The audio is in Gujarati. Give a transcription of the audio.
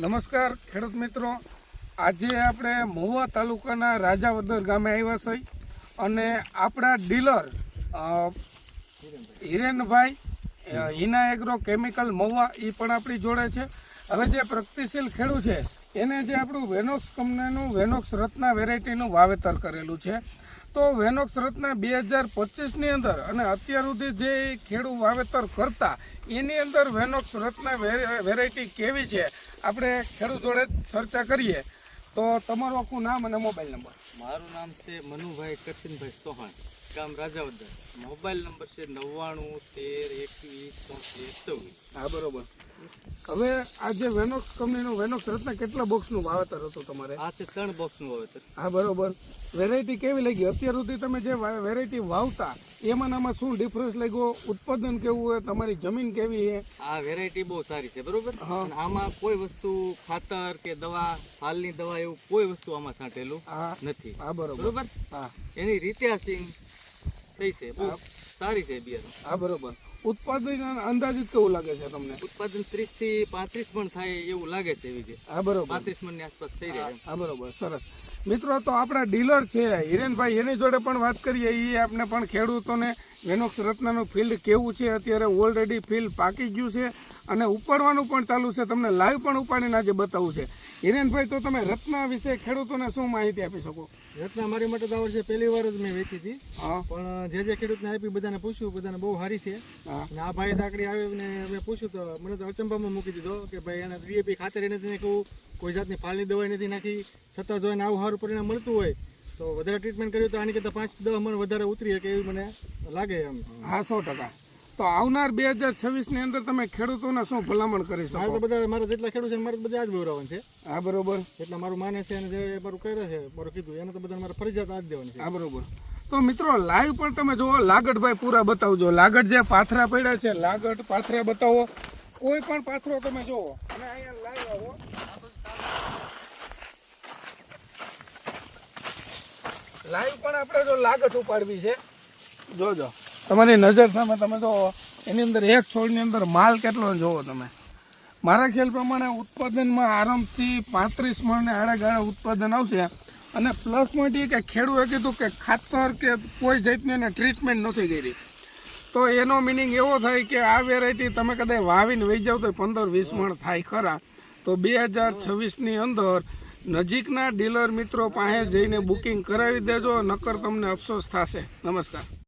નમસ્કાર, ખેડૂત મિત્રો. આજે આપણે મહુવા તાલુકાના રાજાવદર ગામે આવ્યા છીએ અને આપણા ડીલર હિરેનભાઈ હિના એગ્રો કેમિકલ મહુવા એ પણ આપણી જોડે છે. હવે જે પ્રગતિશીલ ખેડૂત છે, એને જે આપણું વેનોક્સ કંપનીનું વેનોક્સ રત્ના વેરાયટીનું વાવેતર કરેલું છે. તો વેનોક્સ રત્ન બે હજાર પચીસની અંદર અને અત્યાર સુધી જે ખેડૂત વાવેતર કરતા એની અંદર વેનોક્સ રત્ના વેર- વેરાયટી કેવી છે? આપણે ખેડૂત જોડે ચર્ચા કરીએ. તો તમારું આખું નામ અને મોબાઈલ નંબર. મારું નામ છે મનુભાઈ કરશનભાઈ ચૌહાણ ગામ રાજાવદર. મોબાઈલ નંબર છે નવ્વાણું તેર એકવીસ ચોત્રીસ ચૌવીસ. હા બરોબર. હવે આ જે વેનોક્સ કંપનીનું વેનોક્સ રત્ન કેટલા બોક્સનું વાવેતર હતું તમારે? આ છે ત્રણ બોક્સનું વાવેતર. હા બરોબર. વેરાયટી કેવી લાગી? અત્યાર સુધી તમે જે વેરાયટી વાવતા એમાં આમાં શું ડિફરન્સ લાગ્યો? ઉત્પાદન કેવું હોય? તમારી જમીન કેવી છે? આ વેરાયટી બહુ સારી છે બરોબર? આમાં કોઈ વસ્તુ ખાતર કે દવા હાલની દવા એવું કોઈ વસ્તુ આમાં છાંટેલું નથી. હા બરોબર. બરોબર? હા. એની રીત્યાસિંગ થઈ છે સારી છે બિયર હા બરોબર. ઉત્પાદન અંદાજિત કેવું લાગે છે તમને? ઉત્પાદન ત્રીસથી પાંત્રીસ પણ થાય એવું લાગે છે એવી હા બરોબર. પાંત્રીસ મણની આસપાસ થઈ જાય હા બરોબર. સરસ. મિત્રો તો આપણા ડીલર છે હિરેનભાઈ એની જોડે પણ વાત કરીએ. એ આપણે પણ ખેડૂતોને વેનોક્સ રત્નનું ફિલ્ડ કેવું છે? અત્યારે ઓલરેડી ફિલ્ડ પાકી ગયું છે. અને ઉપાડવાનું પણ ચાલુ છે. તમને લાઈવ પણ ઉપાડીને આજે બતાવવું છે. હિરેનભાઈ તો તમે રત્ના વિશે ખેડૂતોને શું માહિતી આપી શકો? રત્ના મારી માટે તો આ વર્ષે પહેલી વાર જ મેં વેચી હતી. પણ જે જે ખેડૂતને આપી બધાને પૂછ્યું બધાને બહુ સારી છે. અને આ ભાઈ તાકડી આવી ને મેં પૂછ્યું તો મને તો અચંબામાં મૂકી દીધો કે ભાઈ એને ડીએપી ખાતર એને નથી નાખ્યું કોઈ જાતની ફાલની દવાઈ નથી નાખી. છતાં જો એને આવું સારું પરિણામ મળતું હોય તો વધારે ટ્રીટમેન્ટ કર્યું તો આની કરતાં પાંચ દસ મણ વધારે ઉતરી શકે એવી મને લાગે એમ. હા સો ટકા. તો આવનાર બે હજાર છવ્વીસની અંદર તમે ખેડૂતોને શું ભલામણ કરી મારે શકો તો બધા મારા જેટલા ખેડૂત છે મારે બધા આ જ વ્યવરાવવાનું છે. હા બરોબર. એટલા મારું માને છે અને જે મારું કરે છે મારું કીધું એને તો બધા મારે ફરજિયાત આજ દેવાની છે. હા બરોબર. તો મિત્રો લાઈવ પણ તમે જુઓ લાગટભાઈ પૂરા બતાવજો. લાગટ જે પાથરા પડ્યા છે લાગટ પાથરા બતાવો. કોઈ પણ પાથરો તમે જુઓ. અને અહીંયા લાઈવ આવો. લાઈવ પણ આપણે જો લાગટ ઉપાડવી છે. જોજો. તમારી નજર સામે તમે જો, એની અંદર એક છોડની અંદર માલ કેટલો જોવો તમે. મારા ખ્યાલ પ્રમાણે ઉત્પાદનમાં આરામથી પાંત્રીસ મણને આડેગાળે ઉત્પાદન આવશે. અને પ્લસ પોઈન્ટ એ કે ખેડૂએ કીધું કે ખાતર કે કોઈ જાતની એને ટ્રીટમેન્ટ નથી કરી. તો એનો મિનિંગ એવો થાય કે આ વેરાયટી તમે કદાચ વાવીને વહી જાવ તો પંદર વીસ મણ થાય ખરા. તો બે હજાર છવ્વીસની અંદર નજીકના ડીલર મિત્રો પાસે જઈને બુકિંગ કરાવી દેજો, નકર તમને અફસોસ થશે. નમસ્કાર.